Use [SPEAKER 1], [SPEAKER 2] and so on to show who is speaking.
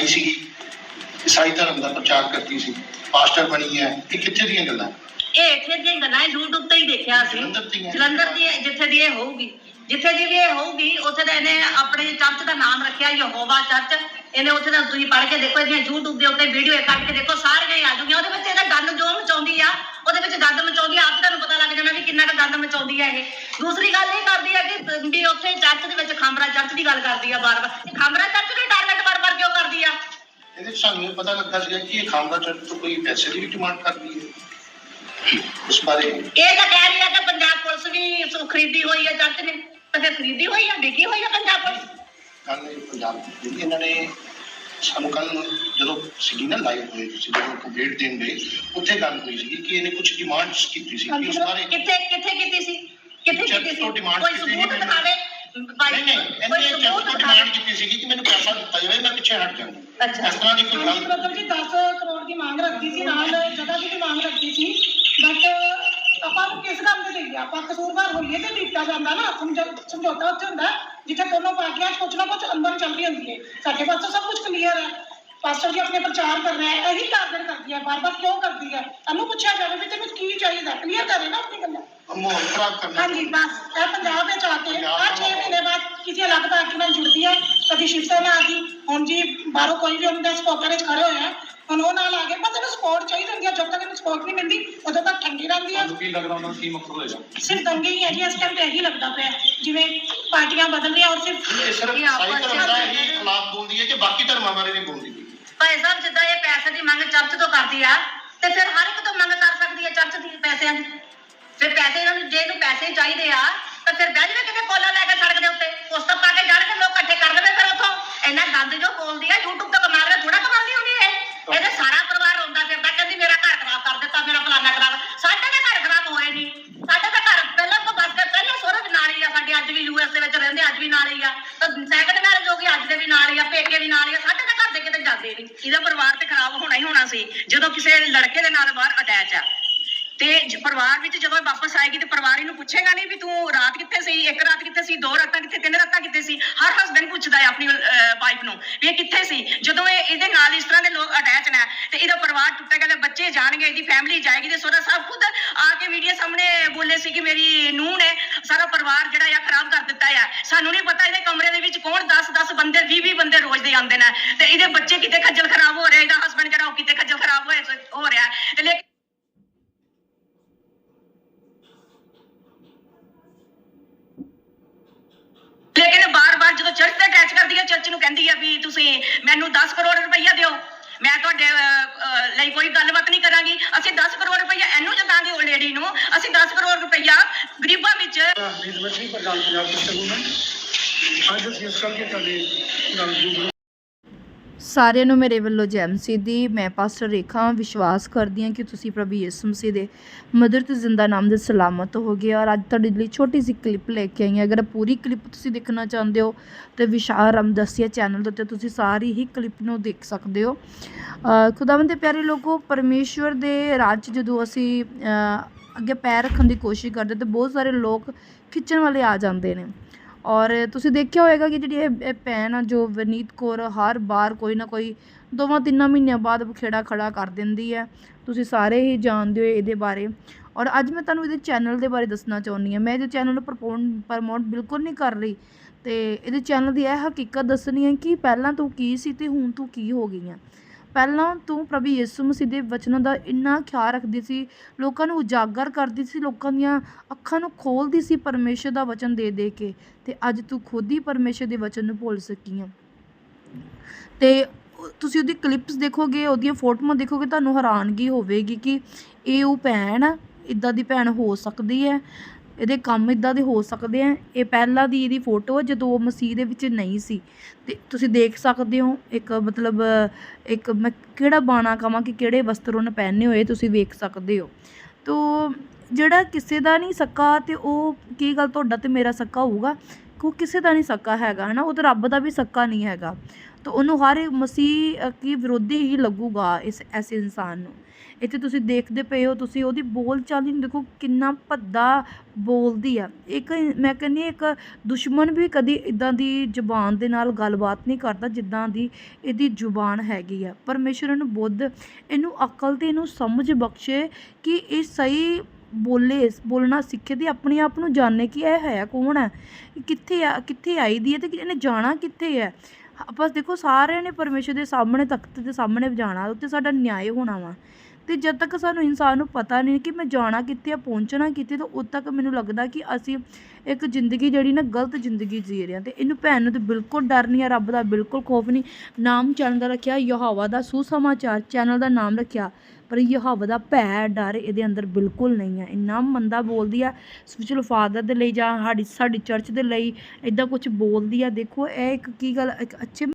[SPEAKER 1] ਆਈ ਸੀਗੀ ਈਸਾਈ ਧਰਮ ਦਾ ਪ੍ਰਚਾਰ ਕਰਦੀ ਸੀ ਪਾਸਟਰ ਬਣੀ ਹੈ ਇਹ ਕਿੱਥੇ ਦੀਆਂ ਗੱਲਾਂ?
[SPEAKER 2] ਇਹ ਇੱਥੇ ਦੀਆਂ ਗੱਲਾਂ YouTube ਤੇ ਹੀ ਦੇਖਿਆ ਸੀ।
[SPEAKER 1] ਜਲੰਧਰ ਦੀਆਂ?
[SPEAKER 2] ਜਲੰਧਰ ਦੀ ਜਿੱਥੇ ਦੀ ਇਹ ਹੋਊਗੀ। ਜਿੱਥੇ ਦੀ ਵੀ ਇਹ ਹੋਊਗੀ ਉੱਥੇ ਦਾ ਇਹਨੇ ਆਪਣੇ ਚਰਚ ਦਾ ਨਾਮ ਰੱਖਿਆ ਯਹੋਵਾ ਚਰਚ। ਇਹਨੇ ਉੱਥੇ ਦਾ ਤੁਸੀਂ ਪੜ੍ਹ ਕੇ ਦੇਖੋ ਇਹਦੀਆਂ YouTube ਦੇ ਉੱਤੇ ਵੀਡੀਓ ਕੱਢ ਕੇ ਦੇਖੋ ਸਾਰੀਆਂ ਹੀ ਆ ਜੂਗੀਆਂ ਉਹਦੇ ਵਿੱਚ ਇਹਦਾ ਗੰਦ ਜੋ ਮਚਾਉਂਦੀ ਆ ਉਹਦੇ ਵਿੱਚ ਗੰਦ ਮਚਾਉਂਦੀ ਆ ਆਪ ਹੀ ਤੁਹਾਨੂੰ ਪਤਾ ਲੱਗ ਜਾਣਾ ਵੀ ਕਿੰਨਾ ਕੁ ਗੰਦ ਮਚਾਉਂਦੀ ਆ ਇਹ। ਦੂਸਰੀ ਗੱਲ ਇਹ ਕਰਦੀ ਆ ਕਿ ਵੀ ਉੱਥੇ ਚਰਚ ਦੇ ਵਿੱਚ ਖਾਮਰਾ ਚਰਚ ਦੀ ਗੱਲ ਕਰਦੀ ਆ ਬਾਰ-ਬਾਰ ਇਹ ਖਾਮਰਾ ਚਰਚ ਨੂੰ ਕਰਦੀ ਆ।
[SPEAKER 1] ਇਹਦੇ ਸਾਨੂੰ ਇਹ ਪਤਾ ਲੱਗਾ ਸੀਗਾ ਕਿ ਇਹ ਖਾਮਰਾ ਚਰਚ ਤੋਂ ਕੋਈ ਪੈਸੇ ਦੀ ਵੀ ਡਿਮਾਂਡ ਕਰਦੀ ਹੈ। ਉਸ ਬਾਰੇ
[SPEAKER 2] ਇਹ ਤਾਂ ਕਹਿ ਰਹੀ ਆ ਕਿ ਪੰਜਾਬ ਪੁਲਿਸ ਵੀ ਸੋ ਖਰੀਦੀ ਹੋਈ ਹੈ ਚਰਚ ਨੇ। ਤਾਂ ਫਿਰ ਖਰੀਦੀ ਹੋਈ ਆ ਵਿਕੀ ਹੋਈ ਆ ਪੰਜਾਬ ਪੁਲਿਸ?
[SPEAKER 1] ਕੱਲ ਪੰਜਾਬ ਦੀ ਇਹਨਾਂ ਨੇ ਸਾਨੂੰ ਕੱਲ ਜਦੋਂ ਸੀਗੀ ਨਾ ਲਾਈਵ ਹੋਈ ਸੀ ਜਦੋਂ ਕੰਪਲੀਟ ਦੇਣ ਗਏ ਉੱਥੇ ਗੱਲ ਹੋਈ ਸੀ ਕਿ ਇਹਨੇ ਕੁਝ ਡਿਮਾਂਡਸ ਕੀਤੀ ਸੀ ਕਿ ਉਸ ਬਾਰੇ
[SPEAKER 2] ਕਿੱਥੇ ਕਿੱਥੇ ਕੀਤੀ ਸੀ? ਕਿੱਥੇ ਕੀਤੀ ਸੀ? ਕੋਈ ਸਬੂਤ ਦਿਖਾਵੇ? ਭਾਈ
[SPEAKER 1] ਨਹੀਂ ਨਹੀਂ
[SPEAKER 2] ਕੋਈ
[SPEAKER 1] ਇਹਨੇ ਚਰਚ
[SPEAKER 2] ਸਬੂਤ
[SPEAKER 1] ਤੋਂ
[SPEAKER 2] ਦਿਖਾਵੇ
[SPEAKER 1] ਡਿਮਾਂਡ ਕੀਤੀ ਸੀਗੀ ਕਿ ਮੈਨੂੰ ਪੈਸਾ ਦਿੱਤਾ ਜਾਵੇ ਮੈਂ ਪਿੱਛੇ ਹਟ ਜਾਵਾਂ
[SPEAKER 2] ਅੱਛਾ।
[SPEAKER 1] ਇਸ ਤਰ੍ਹਾਂ ਦੀ ਕੋਈ
[SPEAKER 3] ਹਾਂਜੀ
[SPEAKER 1] ਗੱਲ
[SPEAKER 3] ਮਤਲਬ ਜੀ 10 ਕਰੋੜ ਦੀ ਮੰਗ ਰੱਖੀ ਸੀ ਨਾਲ ਜਗ੍ਹਾ ਦੀ ਵੀ ਮੰਗ ਰੱਖੀ ਸੀ ਬਟ ਆਪਾਂ ਨੂੰ ਕਿਸ ਕੰਮ ਤੇ ਦੇਈਏ ਆਪਾਂ ਕਸੂਰਵਾਰ ਹੋਈਏ ਤੇ ਦਿੱਤਾ ਜਾਂਦਾ ਨਾ ਸਮਝ- ਸਮਝੌਤਾ ਉੱਥੇ ਹੁੰਦਾ ਜਿੱਥੇ ਦੋਨੋਂ ਪਾਰਟੀਆਂ 'ਚ ਕੁਛ ਨਾ ਕੁਛ ਅੰਦਰ ਚੱਲ ਰਹੀ ਹੁੰਦੀ ਹੈ ਸਾਡੇ ਪਾਸੋਂ ਸਭ ਕੁਝ ਕਲੀਅਰ ਹੈ ਪਾਸਟਰ ਜੀ ਆਪਣੇ ਪ੍ਰਚਾਰ ਕਰ ਰਿਹਾ ਹੈ ਇਹੀ ਟਾਰਗੇਟ ਕਰਦੀ ਹੈ ਬਾਰ-ਬਾਰ ਕਿਉਂ ਕਰਦੀ ਹੈ ਇਹਨੂੰ ਪੁੱਛਿਆ ਜਾਵੇ ਵੀ ਤੈਨੂੰ ਕੀ ਚਾਹੀਦਾ ਕਲੀਅਰ ਕਰੇ ਨਾ ਆਪਣੀ ਗੱਲਾਂ
[SPEAKER 1] ਮਾਹੌਲ ਖਰਾਬ ਕਰਨਾ
[SPEAKER 3] ਹਾਂਜੀ ਬਸ ਇਹ ਪੰਜਾਬ ਵਿੱਚ ਆ ਕੇ ਆ 6 ਮਹੀਨੇ ਬਾਅਦ ਕਿਸੇ ਅਲੱਗ ਪਾਰਟੀ ਨਾਲ ਜੁੜਦੀ ਸ਼ਿਵ ਸੈਨਾ ਆ ਗਈ। ਹੁਣ ਜੀ ਬਾਹਰੋਂ ਕੋਈ ਵੀ ਉਹਨਾਂ ਦੇ ਸਪੋਰਟਰ ਵਿੱਚ ਖੜੇ ਹੋਏ ਆ ਹੁਣ ਉਹ ਨਾਲ ਆ ਗਏ। ਬਸ ਇਹਨੂੰ ਸਪੋਰਟ ਚਾਹੀਦੀ ਹੁੰਦੀ ਹੈ ਜਦ ਤੱਕ ਇਹਨੂੰ ਸਪੋਰਟ ਨਹੀਂ ਮਿਲਦੀ ਉਦੋਂ ਤੱਕ ਠੰਡੀ ਰਹਿੰਦੀ ਹੈ
[SPEAKER 4] ਤੁਹਾਨੂੰ ਕੀ ਲੱਗਦਾ ਉਹਨਾਂ ਦਾ ਕੀ ਮਕਸਦ ਹੋਏਗਾ?
[SPEAKER 3] ਸਿਰਫ ਦੰਗੇ ਹੀ ਹੈ ਜੀ ਇਸ ਟਾਈਮ ਤੇ ਇਹੀ ਲੱਗਦਾ ਪਿਆ। ਜਿਵੇਂ ਪਾਰਟੀਆਂ ਬਦਲ ਰਹੀਆਂ ਔਰ ਸਿਰਫ
[SPEAKER 1] ਇਹ ਸਿਰਫ
[SPEAKER 2] ਇਹ ਆਪਾਂ
[SPEAKER 1] ਸਾਈ ਧਰਮ ਦਾ
[SPEAKER 2] ਚਾਹੁੰਦੇ
[SPEAKER 1] ਹੀ। ਖਿਲਾਫ ਬੋਲਦੀ ਹੈ ਕਿ ਬਾਕੀ ਧਰਮਾਂ ਬਾਰੇ ਨਹੀਂ ਬੋਲਦੀ।
[SPEAKER 2] ਭਾਈ ਸਾਹਿਬ ਜਿੱਦਾਂ ਇਹ ਪੈਸੇ ਦੀ ਮੰਗ ਚਰਚ ਤੋਂ ਕਰਦੀ ਆ ਤੇ ਫਿਰ ਹਰ ਇੱਕ ਤੋਂ ਮੰਗ ਕਰ ਸਕਦੀ ਹੈ ਚਰਚ ਦੀ ਪੈਸਿਆਂ ਦੀ। ਫਿਰ ਪੈਸੇ ਇਹਨਾਂ ਨੂੰ ਜੇ ਇਹਨੂੰ ਪੈਸੇ ਚਾਹੀਦੇ ਆ ਤਾਂ ਫਿਰ ਬਹਿ ਜਾਵੇ ਕਿਤੇ ਕੋਲਾ ਲੈ ਕੇ ਸੜਕ ਦੇ ਉੱਤੇ। ਉਸ ਤੋਂ ਪਾ ਕੇ ਜੜ ਕੇ ਲੋਕ ਇਕੱਠੇ ਕਰ ਲਵੇ ਫਿਰ ਉੱਥੋਂ ਇੰਨਾ ਗੰਦ ਜੋ ਬੋਲਦੀ ਆ, YouTube ਤੋਂ ਕਮਾ ਲਵੇ ਥੋੜਾ ਕਮਾਉਂਦੀ ਹੋਣੀ ਇਹ। ਇਹਦੇ ਸਾਰਾ ਪਰਿਵਾਰ ਰੋਂਦਾ ਫਿਰਦਾ, ਕਹਿੰਦੀ ਮੇਰਾ ਘਰ ਖਰਾਬ ਕਰ ਦਿੱਤਾ, ਮੇਰਾ ਫਲਾਨਾ ਖਰਾਬ। ਸਾਡੇ ਤਾਂ ਘਰ ਖਰਾਬ ਹੋਏ ਨਹੀਂ ਸਾਡੇ ਤਾਂ ਘਰ ਪਹਿਲਾਂ ਤੋਂ ਬਸ ਪਹਿਲਾਂ ਸੋਹਰੇ ਵੀ ਨਾਲ ਹੀ ਆ, ਸਾਡੇ ਅੱਜ ਵੀ ਯੂਐਸ ਦੇ ਵਿੱਚ ਰਹਿੰਦੇ, ਅੱਜ ਵੀ ਨਾਲ ਹੀ ਆ। ਤਾਂ ਸੈਕੰਡ ਮੈਰਿਜ ਹੋ ਗਈ, ਅੱਜ ਦੇ ਵੀ ਨਾਲ ਹੀ ਆ, ਪੇਕੇ ਵੀ ਨਾਲ ਹੀ ਆ, ਸਾਡੇ ਤਾਂ ਘਰ ਦੇ ਕਿਤੇ ਜਾਂਦੇ ਨਹੀਂ ਇਹਦਾ ਪਰਿਵਾਰ ਤੇ ਖਰਾਬ ਹੋਣਾ ਹੀ ਹੋਣਾ ਸੀ, ਜਦੋਂ ਕਿਸੇ ਲੜਕੇ ਦੇ ਨਾਲ ਬਾਹਰ ਅਟੈਚ ਆ। ਤੇ ਪਰਿਵਾਰ ਵਿੱਚ ਜਦੋਂ ਇਹ ਵਾਪਸ ਆਏਗੀ ਤੇ ਪਰਿਵਾਰ ਇਹਨੂੰ ਪੁੱਛੇਗਾ ਨਹੀਂ ਵੀ ਤੂੰ ਰਾਤ ਕਿੱਥੇ ਸੀ, ਇੱਕ ਰਾਤ ਕਿੱਥੇ ਸੀ, ਦੋ ਰਾਤਾਂ ਕਿੱਥੇ, ਤਿੰਨ ਰਾਤਾਂ ਕਿੱਥੇ ਸੀ, ਹਰ ਹਸਬੰਡ ਪੁੱਛਦਾ ਹੈ ਆਪਣੀ ਵਾਈਫ ਨੂੰ ਵੀ ਇਹ ਕਿੱਥੇ ਸੀ। ਜਦੋਂ ਇਹ, ਇਹਦੇ ਨਾਲ ਇਸ ਤਰ੍ਹਾਂ ਦੇ ਲੋਕ ਅਟੈਚ ਨੇ ਤੇ ਇਹਦਾ ਪਰਿਵਾਰ ਟੁੱਟੇਗਾ ਤੇ ਬੱਚੇ ਜਾਣਗੇ, ਇਹਦੀ ਫੈਮਿਲੀ ਜਾਏਗੀ ਤੇ ਸੋਹਰਾ ਸਾਹਿਬ ਖੁਦ ਆ ਕੇ ਮੀਡੀਆ ਸਾਹਮਣੇ ਬੋਲੇ ਸੀ ਕਿ ਮੇਰੀ ਨੂੰਹ ਨੇ ਸਾਰਾ ਪਰਿਵਾਰ ਜਿਹੜਾ ਆ ਖਰਾਬ ਕਰ ਦਿੱਤਾ ਆ। ਸਾਨੂੰ ਨਹੀਂ ਪਤਾ ਇਹਦੇ ਕਮਰੇ ਦੇ ਵਿੱਚ ਕੌਣ 10 10 ਬੰਦੇ 20 20 ਬੰਦੇ ਰੋਜ਼ ਦੇ ਆਉਂਦੇ ਨੇ ਤੇ ਇਹਦੇ ਬੱਚੇ ਕਿਤੇ ਖੱਜਲ ਖਰਾਬ ਹੋ ਰਿਹਾ, ਇਹਦਾ ਹਸਬੰਡ ਜਿਹੜਾ ਉਹ ਕਿਤੇ ਖੱਜਲ ਖਰਾਬ ਹੋਏ, ਹੋ ਰਿਹਾ। ਤੇ ਲੇਕਿਨ ਲੇਕਿਨ ਇਹ ਬਾਰ-ਬਾਰ ਜਦੋਂ ਚਰਚ ਤੇ ਅਟੈਚ ਕਰਦੀ ਹੈ ਚਰਚ ਨੂੰ ਕਹਿੰਦੀ ਹੈ ਵੀ ਤੁਸੀਂ ਮੈਨੂੰ 10 ਕਰੋੜ ਰੁਪਈਆ ਦਿਓ। ਮੈਂ ਤੁਹਾਡੇ ਲਈ ਕੋਈ ਗੱਲਬਾਤ ਨਹੀਂ ਕਰਾਂਗੀ। ਅਸੀਂ 10 ਕਰੋੜ ਰੁਪਈਆ ਇਹਨੂੰ ਜਦਾਂਗੇ ਉਹ ਲੇਡੀ ਨੂੰ। ਅਸੀਂ 10 ਕਰੋੜ ਰੁਪਈਆ ਗਰੀਬਾਂ ਵਿੱਚ
[SPEAKER 4] ਅੱਜ ਅਸੀਂ ਇਸ ਕਰਕੇ ਤੁਹਾਡੇ ਨਾਲ ਜੁੜ
[SPEAKER 5] ਸਾਰਿਆਂ ਨੂੰ ਮੇਰੇ ਵੱਲੋਂ ਜੈਮਸੀ ਦੀ ਮੈਂ ਪਾਸਟਰ ਰੇਖਾ ਵਿਸ਼ਵਾਸ ਕਰਦੀ ਹਾਂ ਕਿ ਤੁਸੀਂ ਪ੍ਰਭੂ ਯਿਸੂ ਮਸੀਹ ਦੇ ਮਦਰ ਤੇ ਜ਼ਿੰਦਾ ਨਾਮ ਦੇ ਸਲਾਮਤ ਹੋਗੇ ਔਰ ਅੱਜ ਤੁਹਾਡੇ ਲਈ ਛੋਟੀ ਜਿਹੀ ਕਲਿੱਪ ਲੈ ਕੇ ਆਈ ਹਾਂ। ਅਗਰ ਪੂਰੀ ਕਲਿੱਪ ਤੁਸੀਂ ਦੇਖਣਾ ਚਾਹੁੰਦੇ ਹੋ ਤੇ ਵਿਸ਼ਾਲ ਰਮਦਸੀਆ ਚੈਨਲ ਦੇ ਉੱਤੇ ਤੁਸੀਂ ਸਾਰੀ ਹੀ ਕਲਿੱਪ ਨੂੰ ਦੇਖ ਸਕਦੇ ਹੋ। ਅ, ਖੁਦਾਵੰਦ ਦੇ ਪਿਆਰੇ ਲੋਕੋ ਪਰਮੇਸ਼ਵਰ ਦੇ ਰਾਜ 'ਚ ਜਦੋਂ ਅਸੀਂ ਅੱਗੇ ਪੈਰ ਰੱਖਣ ਦੀ ਕੋਸ਼ਿਸ਼ ਕਰਦੇ ਤੇ ਬਹੁਤ ਸਾਰੇ ਲੋਕ ਖਿੱਚਣ ਵਾਲੇ ਆ ਜਾਂਦੇ ਨੇ। ਔਰ ਤੁਸੀਂ ਦੇਖਿਆ ਹੋਏਗਾ ਕਿ ਜਿਹੜੀ ਇਹ ਇਹ ਭੈਣ ਆ, ਜੋ ਵਨੀਤ ਕੌਰ ਹਰ ਵਾਰ ਕੋਈ ਨਾ ਕੋਈ ਦੋਵਾਂ ਤਿੰਨਾਂ ਮਹੀਨਿਆਂ ਬਾਅਦ ਬਖੇੜਾ ਖੜਾ ਕਰ ਦਿੰਦੀ ਹੈ। ਤੁਸੀਂ ਸਾਰੇ ਹੀ ਜਾਣਦੇ ਹੋ ਇਹਦੇ ਬਾਰੇ। ਔਰ ਅੱਜ ਮੈਂ ਤੁਹਾਨੂੰ ਇਹਦੇ ਚੈਨਲ ਦੇ ਬਾਰੇ ਦੱਸਣਾ ਚਾਹੁੰਦੀ ਹਾਂ। ਮੈਂ ਇਹਦੇ ਚੈਨਲ ਨੂੰ ਪ੍ਰਪੋਨ, ਪ੍ਰਮੋਟ ਬਿਲਕੁਲ ਨਹੀਂ ਕਰ ਰਹੀ। ਤੇ ਇਹਦੇ ਚੈਨਲ ਦੀ ਇਹ ਹਕੀਕਤ ਦੱਸਣੀ ਹੈ ਕਿ ਪਹਿਲਾਂ ਤੂੰ ਕੀ ਸੀ ਤੇ ਹੁਣ ਤੂੰ ਕੀ ਹੋ ਗਈ ਹੈ। ਪਹਿਲਾਂ ਤੂੰ ਪ੍ਰਭੂ ਯਿਸੂ ਮਸੀਹ ਦੇ ਵਚਨਾਂ ਦਾ ਇੰਨਾ ਖਿਆਲ ਰੱਖਦੀ ਸੀ, ਲੋਕਾਂ ਨੂੰ ਉਜਾਗਰ ਕਰਦੀ ਸੀ, ਲੋਕਾਂ ਦੀਆਂ ਅੱਖਾਂ ਨੂੰ ਖੋਲਦੀ ਸੀ ਪਰਮੇਸ਼ਰ ਦਾ ਵਚਨ ਦੇ ਦੇ ਕੇ ਤੇ ਅੱਜ ਤੂੰ ਖੁਦ ਹੀ ਪਰਮੇਸ਼ਰ ਦੇ ਵਚਨ ਨੂੰ ਭੁੱਲ ਸਕੀ ਹੈ ਤੇ ਤੁਸੀਂ ਉਹਦੀ ਕਲਿੱਪਸ ਦੇਖੋਗੇ, ਉਹਦੀਆਂ ਫੋਟੋਆਂ ਦੇਖੋਗੇ, ਤੁਹਾਨੂੰ ਹੈਰਾਨਗੀ ਹੋਵੇਗੀ ਕਿ ਇਹ ਉਹ ਭੈਣ ਆ, ਇਦਾਂ ਦੀ ਭੈਣ ਹੋ ਸਕਦੀ ਹੈ। ਇਹਦੇ ਕੰਮ ਇਦਾਂ ਦੇ ਹੋ ਸਕਦੇ ਆ। ਇਹ ਪਹਿਲਾਂ ਦੀ ਇਹਦੀ ਫੋਟੋ ਹੈ ਜਦੋਂ ਉਹ ਮਸੀਹ ਦੇ ਵਿੱਚ ਨਹੀਂ ਸੀ। ਤੇ ਤੁਸੀਂ ਦੇਖ ਸਕਦੇ ਹੋ ਇੱਕ ਮਤਲਬ ਇੱਕ ਮੈਂ ਕਿਹੜਾ ਬਾਣਾ ਕਵਾਂ ਕਿ ਕਿਹੜੇ ਵਸਤਰ ਉਹਨੇ ਪਹਿਨੇ ਹੋਏ ਤੁਸੀਂ ਵੇਖ ਸਕਦੇ ਹੋ। ਤੋ ਜਿਹੜਾ ਕਿਸੇ ਦਾ ਨਹੀਂ ਸਕਾ ਤੇ ਉਹ ਕੀ ਗੱਲ ਤੁਹਾਡਾ ਤੇ ਮੇਰਾ ਸਕਾ ਹੋਊਗਾ? ਕਿ ਉਹ ਕਿਸੇ ਦਾ ਨਹੀਂ ਸਕਾ ਹੈਗਾ ਹਨਾ? ਉਹ ਤਾਂ ਰੱਬ ਦਾ ਵੀ ਸਕਾ ਨਹੀਂ ਹੈਗਾ। ਤਾਂ ਉਹਨੂੰ ਹਰ ਮਸੀਹ ਅ, ਕੀ ਵਿਰੋਧੀ ਹੀ ਲੱਗੂਗਾ ਇਸ ਐਸੇ ਇਨਸਾਨ ਨੂੰ। ਇੱਥੇ ਤੁਸੀਂ ਦੇਖਦੇ ਪਏ ਹੋ, ਤੁਸੀਂ ਉਹਦੀ ਬੋਲ ਚਾਲੀ ਨੂੰ ਦੇਖੋ, ਕਿੰਨਾ ਭੱਦਾ ਬੋਲਦੀ ਆ। ਇੱਕ ਮੈਂ ਕਹਿੰਦੀ ਹਾਂ, ਇੱਕ ਦੁਸ਼ਮਣ ਵੀ ਕਦੀ ਇਦਾਂ ਦੀ ਜ਼ੁਬਾਨ ਦੇ ਨਾਲ ਗੱਲਬਾਤ ਨਹੀਂ ਕਰਦਾ ਜਿੱਦਾਂ ਦੀ ਇਹਦੀ ਜ਼ੁਬਾਨ ਹੈਗੀ ਆ। ਪਰਮੇਸ਼ਰ ਨੂੰ ਬੁੱਧ, ਇਹਨੂੰ ਅਕਲ ਤੇ ਇਹਨੂੰ ਸਮਝ ਬਖਸ਼ੇ ਕਿ ਇਹ ਸਹੀ ਬੋਲੇ, ਬੋਲਣਾ ਸਿੱਖੇ ਤੇ ਆਪਣੇ ਆਪ ਨੂੰ ਜਾਣੇ ਕਿ ਇਹ ਹੈ ਕੌਣ ਹੈ ਕਿੱਥੇ ਆ, ਕਿੱਥੇ ਆਈ ਦੀ ਹੈ ਤੇ ਇਹਨੇ ਜਾਣਾ ਕਿੱਥੇ ਹੈ ਆਪਾਂ ਦੇਖੋ, ਸਾਰਿਆਂ ਨੇ ਪਰਮੇਸ਼ਰ ਦੇ ਸਾਹਮਣੇ, ਤਖਤ ਦੇ ਸਾਹਮਣੇ ਜਾਣਾ ਉੱਤੇ ਸਾਡਾ ਨਿਆਂ ਹੋਣਾ ਵਾ। ਤੇ ਜਦ ਤੱਕ ਸਾਨੂੰ ਇਨਸਾਨ ਨੂੰ ਪਤਾ ਨਹੀਂ ਕਿ ਮੈਂ ਜਾਣਾ ਕਿੱਥੇ ਆ, ਪਹੁੰਚਣਾ ਕਿੱਥੇ ਤਾਂ ਉਦ ਤੱਕ ਮੈਨੂੰ ਲੱਗਦਾ ਕਿ ਅਸੀਂ ਇੱਕ ਜ਼ਿੰਦਗੀ ਜਿਹੜੀ ਨਾ ਗਲਤ ਜ਼ਿੰਦਗੀ ਜੀ ਰਹੇ ਹਾਂ ਤੇ ਇਹਨੂੰ ਭੈਣ ਨੂੰ ਤੇ ਬਿਲਕੁਲ ਡਰ ਨਹੀਂ ਆ ਰੱਬ ਦਾ ਬਿਲਕੁਲ ਖੌਫ ਨਹੀਂ। ਨਾਮ ਚੈਨਲ ਦਾ ਰੱਖਿਆ, ਯਹੋਵਾ ਦਾ ਸੁਸਮਾਚਾਰ ਚੈਨਲ ਦਾ ਨਾਮ ਰੱਖਿਆ, ਪਰ ਯਹੋਵਾ ਦਾ ਭੈ ਡਰ ਇਹਦੇ ਅੰਦਰ ਬਿਲਕੁਲ ਨਹੀਂ ਹੈ। ਇੰਨਾ ਮੰਦਾ ਬੋਲਦੀ ਆ ਸਪਿਰਚੁਅਲ ਫਾਦਰ ਦੇ ਲਈ ਜਾਂ ਸਾਡੀ ਸਾਡੀ ਚਰਚ ਦੇ ਲਈ ਇਦਾਂ ਕੁਝ ਬੋਲਦੀ ਆ। ਦੇਖੋ, ਇਹ ਇੱਕ ਕੀ ਗੱਲ, ਇੱਕ ਅੱਛੇ